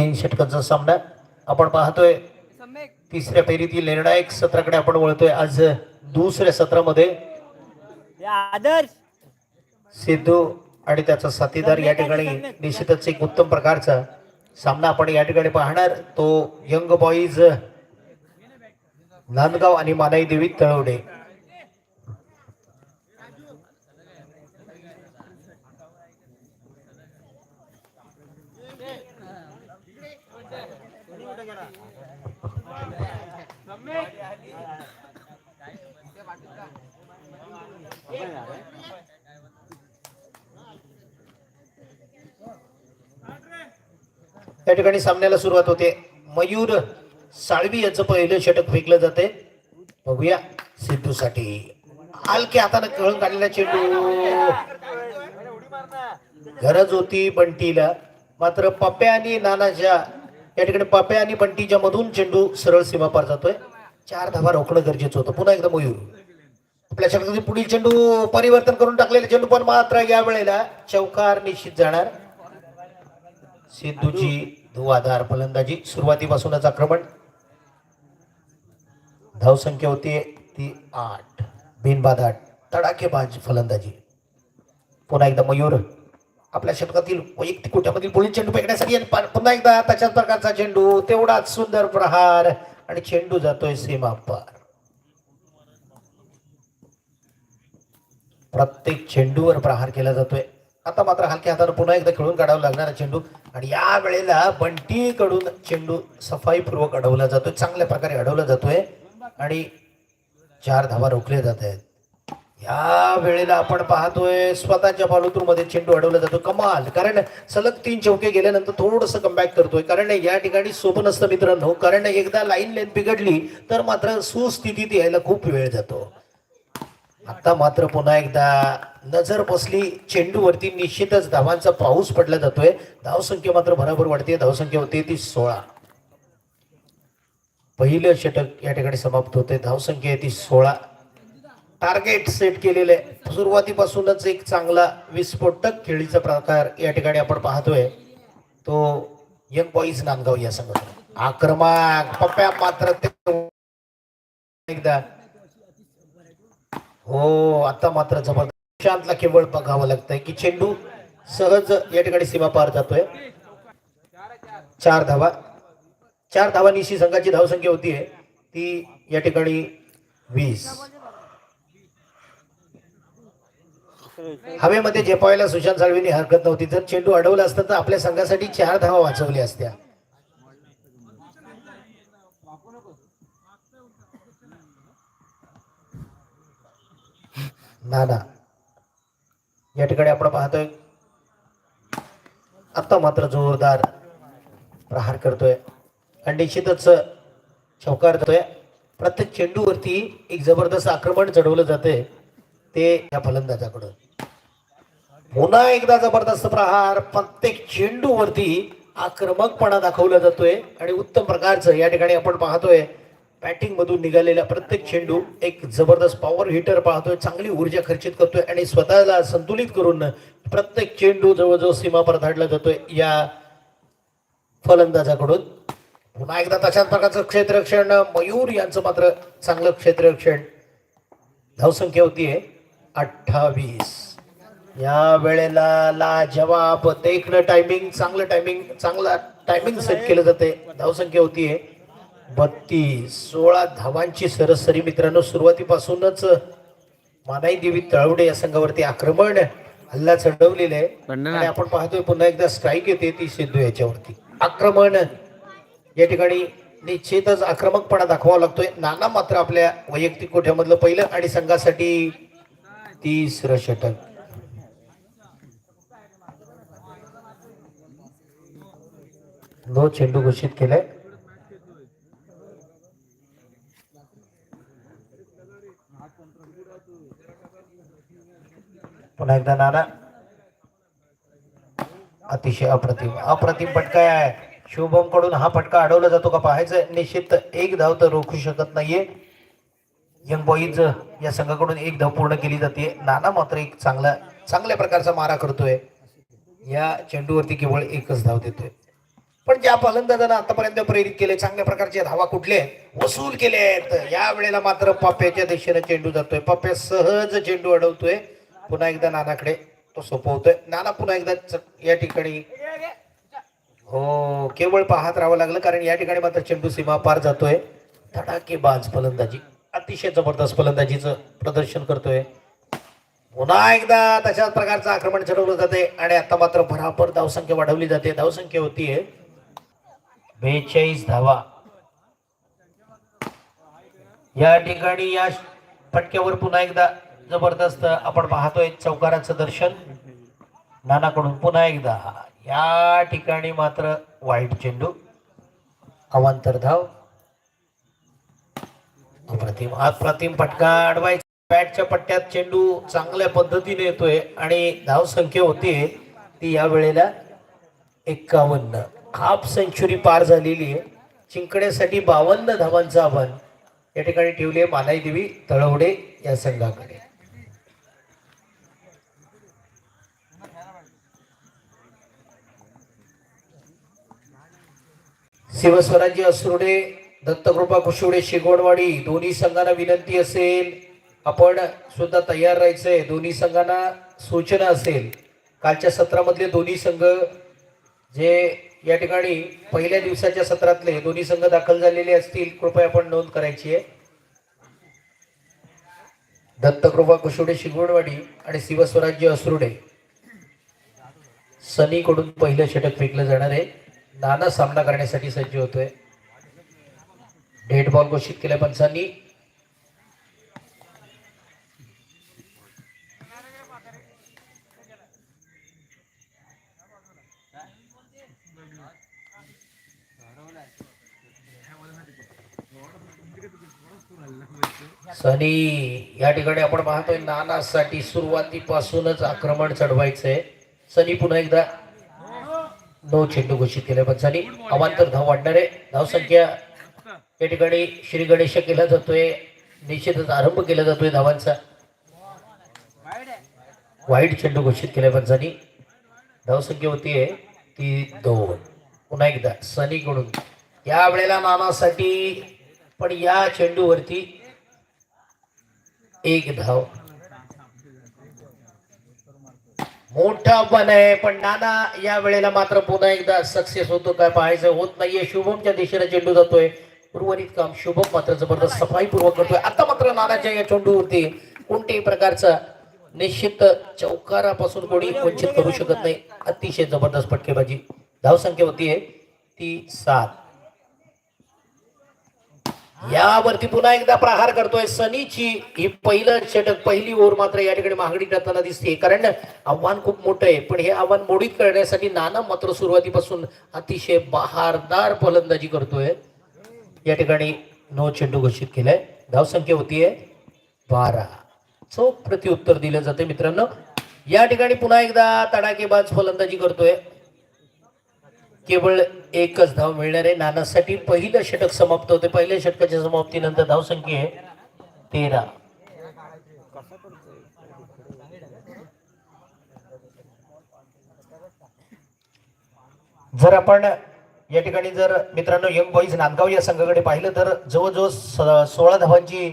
तीन षटकांचा सामना आपण पाहतोय. तिसऱ्या फेरीतील निर्णायक सत्राकडे आपण वळतोय. आज दुसऱ्या सत्रामध्ये आदर्श. सिद्धू आणि त्याचा साथीदार या ठिकाणी निश्चितच एक उत्तम प्रकारचा सामना आपण या ठिकाणी पाहणार. तो यंग बॉईज नांदगाव आणि मानाई देवी तळवडे. या ठिकाणी सामन्याला सुरुवात होते. मयूर साळवी याचं पहिलं षटक फेकलं जाते बघूया सिद्धूसाठी. हलक्या हाताने कळून काढलेला चेंडू. गरज होती बंटीला. मात्र पप्प्या आणि नानाच्या या ठिकाणी पप्प्या आणि बंटीच्या मधून चेंडू सरळ सीमा पार जातोय. चार धावा रोखणं गरजेचं होतं. पुन्हा एकदा मयूर. आपल्या षटकातील पुढील चेंडू परिवर्तन करून टाकलेले चेंडू पण मात्र या वेळेला चौकार निश्चित जाणार. सिद्धूची धुवाधार फलंदाजी सुरुवातीपासूनच आक्रमण धावसंख्या होती ती आठ. बिनबाद तडाखेबाज फलंदाजी. पुन्हा एकदा मयूर आपल्या षटकातील वैयक्तिक कोट्यामधील पुढील चेंडू फेकण्यासाठी आणि पुन्हा एकदा तशाच प्रकारचा चेंडू तेवढाच सुंदर प्रहार आणि चेंडू जातोय सीमा पार प्रत्येक चेंडूवर प्रहार केला जातोय. आता मात्र हलक्या हाताने पुन्हा एकदा खेळून काढावा लागणारा चेंडू. आणि या वेळेला बंटीकडून चेंडू सफाईपूर्वक अडवला जातोय चांगल्या प्रकारे अडवला जातोय. आणि चार धावा रोखल्या जात आहेत. या वेळेला आपण पाहतोय स्वतःच्या मध्ये चेंडू अडवला जातो. कमाल कारण सलग तीन चौके गेल्यानंतर थोडस कमबॅक करतोय. कारण या ठिकाणी सोपं नसतं मित्रांनो कारण एकदा लाईन लेन बिघडली तर मात्र सुस्थितीत यायला खूप वेळ जातो. आता मात्र पुन्हा एकदा नजर बसली चेंडूवरती निश्चितच धावांचा पाऊस पडला जातोय. धावसंख्या मात्र बरोबर वाढते. धावसंख्या होते ती सोळा. पहिलं षटक या ठिकाणी समाप्त होते धावसंख्या आहे ती सोळा. टार्गेट सेट केलेले सुरुवातीपासूनच एक चांगला विस्फोटक खेळीचा प्रकार या ठिकाणी आपण पाहतोय. तो यंग बॉईज नांदगाव या संघटना आक्रमक पप्प्या मात्र ते एकदा हो आता मात्र जबरदस्त. शांतला केवळ बघावं लागतंय की चेंडू सहज या ठिकाणी सीमा पार जातोय. चार धावा. चार धावा निशी संघाची धावसंख्या होती ती या ठिकाणी वीस. हवेमध्ये झेपावायला सुशांत साळवीने हरकत नव्हती. जर चेंडू अडवला असता तर आपल्या संघासाठी चार धावा वाचवल्या असत्या. नाना या ठिकाणी आपण पाहतोय आत्ता मात्र जोरदार प्रहार करतोय आणि निश्चितच चौकार देतोय प्रत्येक चेंडूवरती एक जबरदस्त आक्रमण चढवलं जाते ते या फलंदाजाकडून पुन्हा एकदा जबरदस्त प्रहार प्रत्येक चेंडूवरती आक्रमकपणा दाखवला जातोय आणि उत्तम प्रकारचं या ठिकाणी आपण पाहतोय बॅटिंग मधून निघालेला प्रत्येक चेंडू एक जबरदस्त पॉवर हिटर पाहतोय चांगली ऊर्जा खर्चित करतोय आणि स्वतःला संतुलित करून प्रत्येक चेंडू जवळजवळ सीमापर धाडला जातोय या फलंदाजाकडून. पुन्हा एकदा तशाच प्रकारचं क्षेत्ररक्षण मयूर यांचं मात्र चांगलं क्षेत्ररक्षण. धावसंख्या होती अठ्ठावीस. या वेळेला ला जवाब देखणं टायमिंग चांगलं टायमिंग चांगला टायमिंग सेट केलं जाते धावसंख्या होतीये बत्तीस सोळा धावांची सरासरी मित्रांनो सुरुवातीपासूनच मानाई देवी तळवडे या संघावरती आक्रमण हल्ला चढवलेला आहे. आणि आपण पाहतोय पुन्हा एकदा स्ट्राईक येते ती सिद्धू याच्यावरती. आक्रमण या ठिकाणी निश्चितच आक्रमकपणा दाखवावा लागतोय. नाना मात्र आपल्या वैयक्तिक कोठ्यामधलं पहिलं आणि संघासाठी तिसरं षटक नो चेंडू घोषित केलाय. पुन्हा एकदा नाना. अतिशय अप्रतिम. अप्रतिम फटका आहे. शुभमकडून हा फटका अडवला जातो का पाहायचं निश्चित एक धाव तर रोखू शकत नाहीये. यंग बॉईज या संघाकडून एक धाव पूर्ण केली जाते. नाना मात्र एक चांगला चांगल्या प्रकारचा मारा करतोय. या चेंडूवरती केवळ एकच धाव देतोय. पण ज्या फलंदाजांना आतापर्यंत प्रेरित केले चांगल्या प्रकारचे धावा कुठले? वसूल केले आहेत या वेळेला मात्र पप्प्याच्या दिशेने चेंडू जातोय. पप्प्या सहज चेंडू अडवतोय. पुन्हा एकदा नानाकडे तो सोपवतोय. नाना पुन्हा एकदा या ठिकाणी हो केवळ पाहत राहावं लागलं कारण या ठिकाणी मात्र चेंडू सीमा पार जातोय. धडाकेबाज फलंदाजी. अतिशय जबरदस्त फलंदाजीचं प्रदर्शन करतोय. पुन्हा एकदा तशाच प्रकारचं आक्रमण ठरवलं जाते आणि आता मात्र भराभर धावसंख्या वाढवली जाते. धावसंख्या होतीये बेचाळीस धावा. या ठिकाणी या फटक्यावर पुन्हा एकदा जबरदस्त आपण पाहतोय चौकाराचं दर्शन. नानाकडून पुन्हा एकदा या ठिकाणी मात्र वाईट चेंडू. अवांतर धाव. अप्रतिम अप्रतिम फटका अडवायचा बॅटच्या पट्ट्यात चेंडू चांगल्या पद्धतीने येतोय आणि धाव संख्या होती ती या वेळेला एक्कावन्न हाफ सेंचुरी पार झालेली आहे. चिंकण्यासाठी बावन्न धावांचं आव्हान. या ठिकाणी ठेवले मालाई देवी तळवडे या संघाकडे. शिवस्वराज्य असुर्डे दत्तकृपा कुशुडे शिगवणवाडी दोन्ही संघांना विनंती असेल. आपण सुद्धा तयार राहायचंय. दोन्ही संघांना सूचना असेल. कालच्या सत्रामधले दोन्ही संघ जे या ठिकाणी पहिल्या दिवसाच्या सत्रातले दोन्ही संघ दाखल झालेले असतील कृपया आपण नोंद करायची आहे. दत्तकृपा कुशिवडे शिगवणवाडी आणि शिवस्वराज्य असुर्डे. सनीकडून पहिलं षटक फेकलं जाणार आहे. नाना सामना करण्यासाठी सज्ज होतोय. डेट बॉल घोषित केल्या पंचांनी. सनी या ठिकाणी आपण पाहतोय नानासाठी सुरुवातीपासूनच आक्रमण चढवायचंय. सनी पुन्हा एकदा नो चेंडू घोषित केले झाली. अवांतर धाव वाढणार आहे. धावसंख्या या ठिकाणी श्री गणेश केला जातोय. निश्चितच आरंभ केला जातोय धावांचा. वाईट चेंडू घोषित केल्या पंचांनी धावसंख्या होती आहे ती दोन. पुन्हा एकदा सनीकडून. या वेळेला नानासाठी पण या चेंडूवरती एक धाव. मोठं आव्हान आहे पण नाना या वेळेला मात्र पुन्हा एकदा सक्सेस होतो काय पाहायचं होत नाहीये. शुभमच्या दिशेने चेंडू जातोय. उर्वरित काम शुभम मात्र जबरदस्त सफाईपूर्वक करतोय. आता मात्र नानाच्या या चेंडूवरती कोणत्याही प्रकारचा निश्चित चौकारापासून कोणी वंचित करू शकत नाही. अतिशय जबरदस्त फटकेबाजी धावसंख्या होतीये. ती सात. यावरती पुन्हा एकदा प्रहार करतोय. सनीची ही पहिलं षटक पहिली ओव्हर मात्र या ठिकाणी महागडी करताना दिसते. कारण आव्हान खूप मोठं आहे. पण हे आव्हान मोडीत करण्यासाठी नाना मात्र सुरुवातीपासून अतिशय बहारदार फलंदाजी करतोय. या ठिकाणी नऊ चेंडू घोषित केलाय. धावसंख्या होतीये बारा. चोख प्रत्युत्तर दिलं जाते मित्रांनो. या ठिकाणी पुन्हा एकदा तडाकेबाज फलंदाजी करतोय. केवळ एकच धाव मिळणार आहे. नानासाठी पहिलं षटक समाप्त होते. पहिल्या षटकाच्या समाप्तीनंतर धावसंख्या आहे तेरा. जर आपण या ठिकाणी जर मित्रांनो यंग बॉईज नांदगाव या संघाकडे पाहिलं तर जवळजवळ स- सोळा धावांची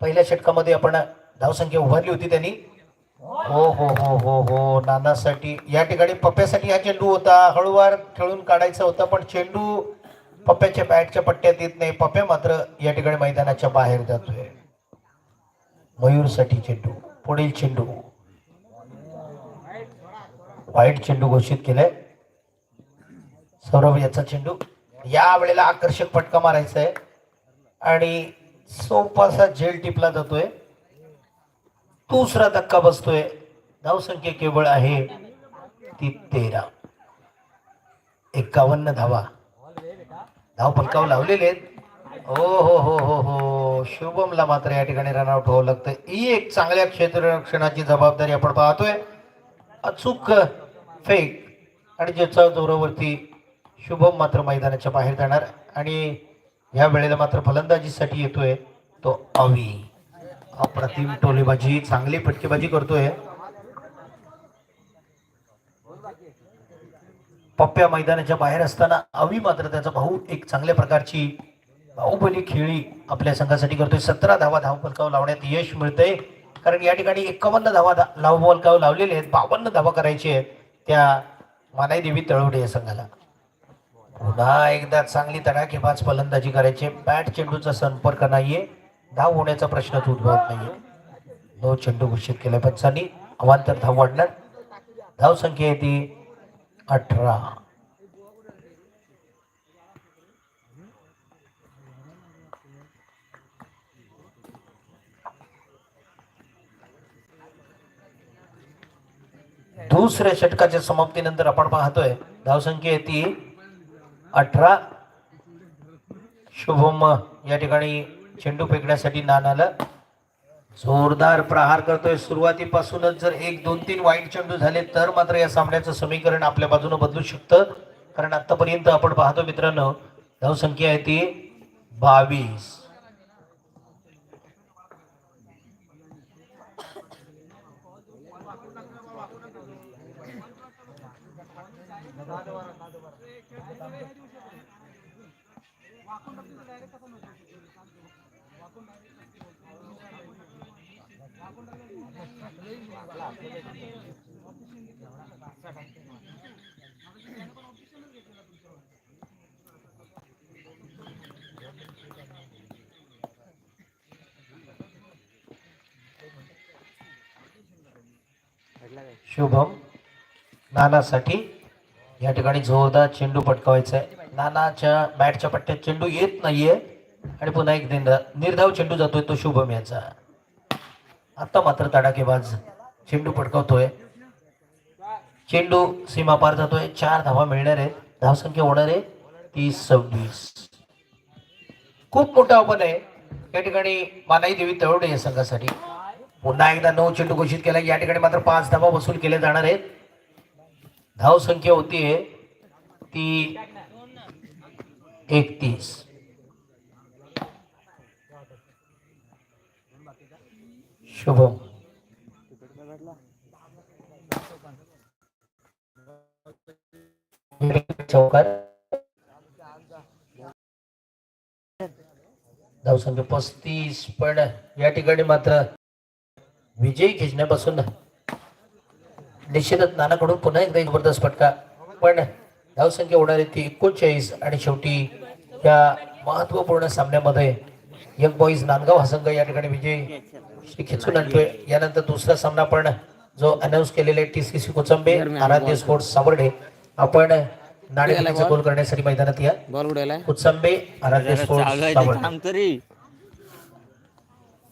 पहिल्या षटकामध्ये आपण धावसंख्या उभारली होती त्यांनी. हो हो हो हो हो. नानासाठी या ठिकाणी पप्प्यासाठी हा चेंडू होता. हळूवार खेळून काढायचा होता पण चेंडू पप्प्याच्या बॅटच्या पट्ट्यात येत नाही. पप्प्या मात्र या ठिकाणी मैदानाच्या बाहेर जातोय. मयूरसाठी चेंडू पुढील चेंडू. वाईट चेंडू घोषित केलाय. सौरभ याचा चेंडू. या वेळेला आकर्षक फटका मारायचा आहे. आणि सोपासा झेल टिपला जातोय. दुसरा धक्का बसतोय. धावसंख्या केवळ आहे ती तेरा. एकावन्न धावा. धाव फलकावर लावलेले आहेत. हो हो हो हो हो. शुभमला मात्र या ठिकाणी रनआउट होऊ लागतं. ही एक चांगल्या क्षेत्ररक्षणाची जबाबदारी आपण पाहतोय. अचूक फेक आणि ज्याच्या जोरावरती शुभम मात्र मैदानाच्या बाहेर जाणार. आणि या वेळेला मात्र फलंदाजीसाठी येतोय तो अवी. अप्रतिम टोलेबाजी चांगली फटकेबाजी करतोय. पप्प्या मैदानाच्या बाहेर असताना अवी मात्र त्याचा भाऊ एक चांगल्या प्रकारची बाहुबली खेळी आपल्या संघासाठी करतोय. सतरा धावा धावपलकाव लावण्यात यश मिळतंय. कारण या ठिकाणी एकावन्न धावा धा- लावलेले आहेत. बावन्न धावा करायचे आहेत त्या मानाई देवी तळवडे या संघाला. पुन्हा एकदा चांगली तडाखेबाज फलंदाजी करायची. बॅट चेंडूचा संपर्क नाहीये. धाव होण्याचा प्रश्नच उद्भवत नाहीये. नो चेंडू घोषित केला पंचांनी अवांतर धाव वाढणार. धाव संख्या येते अठरा. दुसऱ्या षटकाच्या समाप्तीनंतर आपण पाहतोय धावसंख्या येते अठरा. शुभम या ठिकाणी चेंडू फेकण्यासाठी नानाला जोरदार प्रहार करतोय. सुरुवातीपासूनच जर एक दोन तीन वाईट चेंडू झाले तर मात्र या सामन्याचं समीकरण आपल्या बाजूने बदलू शकतं. कारण आतापर्यंत आपण पाहतो मित्रांनो धावसंख्या आहे ती बावीस. शुभम. नानासाठी या ठिकाणी जोरदार चेंडू पटकावायचा आहे नानाच्या बॅटच्या पट्ट्यात चेंडू येत नाहीये. आणि पुन्हा एक दिन निर्धाव चेंडू जातोय तो शुभम याचा. आता मात्र तडाखेबाज चेंडू पटकावतोय. चेंडू सीमा पार जातोय. चार धावा मिळणार आहेत. धावसंख्या होणार आहे तीस सव्वीस. खूप मोठा आपण आहे. या ठिकाणी मानाई देवी तळवडे या संघासाठी. पुन्हा एकदा नऊ चेंडू घोषित केला. या ठिकाणी मात्र पाच धावा वसूल केले जाणार आहेत. धावसंख्या होती आहे ती एकतीस. शुभम चौकार धावसंख्या पस्तीस पण या ठिकाणी मात्र विजयी खेचण्यापासून निश्चितच नानाकडून पुन्हा एकदा एक जबरदस्त फटका. पण धावसंख्या होणारी ती एकोणचाळीस आणि शेवटी या महत्त्वपूर्ण सामन्यामध्ये यंग बॉईज नांदगाव हा संघ या ठिकाणी विजय खेचून आणतोय. यानंतर दुसरा सामना पण जो अनाऊन्स केलेले टी सी सी कोचंबे आराध्य स्पोर्ट्स सावर्डे. आपण नाणेफेकीचा गोल करण्यासाठी मैदानात या. कुचंबे आराध्य स्पोर्ट्स सावर्डे.